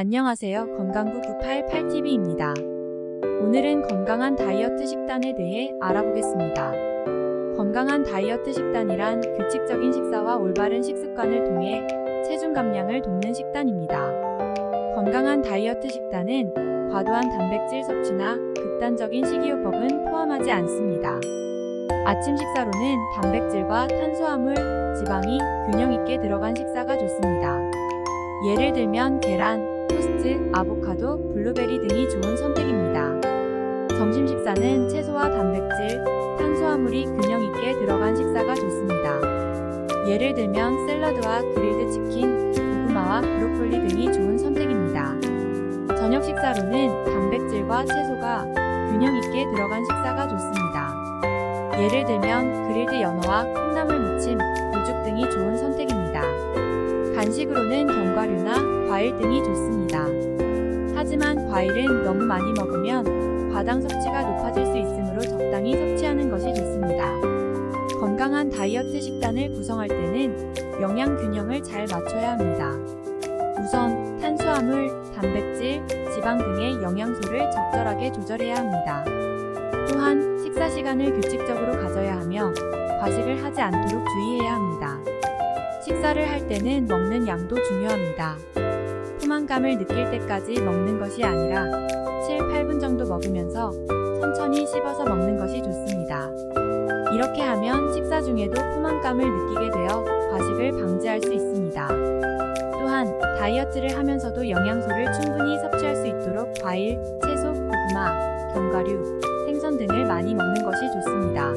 안녕하세요. 건강구 988TV입니다. 오늘은 건강한 다이어트 식단에 대해 알아보겠습니다. 건강한 다이어트 식단이란 규칙적인 식사와 올바른 식습관을 통해 체중 감량을 돕는 식단입니다. 건강한 다이어트 식단은 과도한 단백질 섭취나 극단적인 식이요법은 포함하지 않습니다. 아침 식사로는 단백질과 탄수화물, 지방이 균형 있게 들어간 식사가 좋습니다. 예를 들면 계란, 토스트, 아보카도, 블루베리 등이 좋은 선택입니다. 점심 식사는 채소와 단백질, 탄수화물이 균형 있게 들어간 식사가 좋습니다. 예를 들면 샐러드와 그릴드 치킨, 고구마와 브로콜리 등이 좋은 선택입니다. 저녁 식사로는 단백질과 채소가 균형 있게 들어간 식사가 좋습니다. 예를 들면 그릴드 연어와 콩나물 무침, 고죽 등이 좋은 선택입니다. 간식으로는 견과류나 과일 등이 좋습니다. 과일은 너무 많이 먹으면 과당 섭취가 높아질 수 있으므로 적당히 섭취하는 것이 좋습니다. 건강한 다이어트 식단을 구성할 때는 영양 균형을 잘 맞춰야 합니다. 우선 탄수화물, 단백질, 지방 등의 영양소를 적절하게 조절해야 합니다. 또한 식사 시간을 규칙적으로 가져야 하며 과식을 하지 않도록 주의해야 합니다. 식사를 할 때는 먹는 양도 중요합니다. 포만감을 느낄 때까지 먹는 것이 아니라 7, 8분 정도 먹으면서 천천히 씹어서 먹는 것이 좋습니다. 이렇게 하면 식사 중에도 포만감을 느끼게 되어 과식을 방지할 수 있습니다. 또한 다이어트를 하면서도 영양소를 충분히 섭취할 수 있도록 과일, 채소, 고구마, 견과류, 생선 등을 많이 먹는 것이 좋습니다.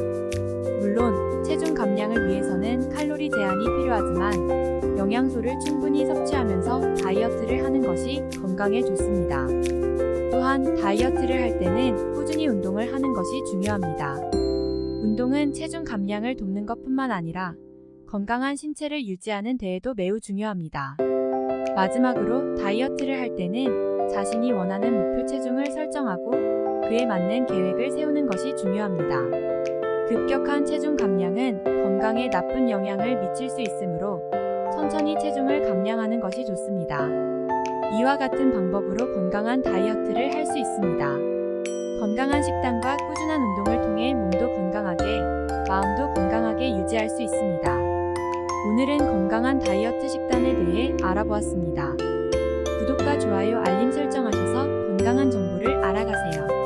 물론 체중 감량을 위해서는 칼로리 제한이 필요하지만 영양소를 충분히 섭취하면서 다이어트를 하는 것이 건강에 좋습니다. 또한 다이어트를 할 때는 꾸준히 운동을 하는 것이 중요합니다. 운동은 체중 감량을 돕는 것뿐만 아니라 건강한 신체를 유지하는 데에도 매우 중요합니다. 마지막으로 다이어트를 할 때는 자신이 원하는 목표 체중을 설정하고 그에 맞는 계획을 세우는 것이 중요합니다. 급격한 체중 감량은 건강에 나쁜 영향을 미칠 수 있으므로 천천히 체중을 감량하는 것이 좋습니다. 이와 같은 방법으로 건강한 다이어트를 할 수 있습니다. 건강한 식단과 꾸준한 운동을 통해 몸도 건강하게, 마음도 건강하게 유지할 수 있습니다. 오늘은 건강한 다이어트 식단에 대해 알아보았습니다. 구독과 좋아요, 알림 설정하셔서 건강한 정보를 알아가세요.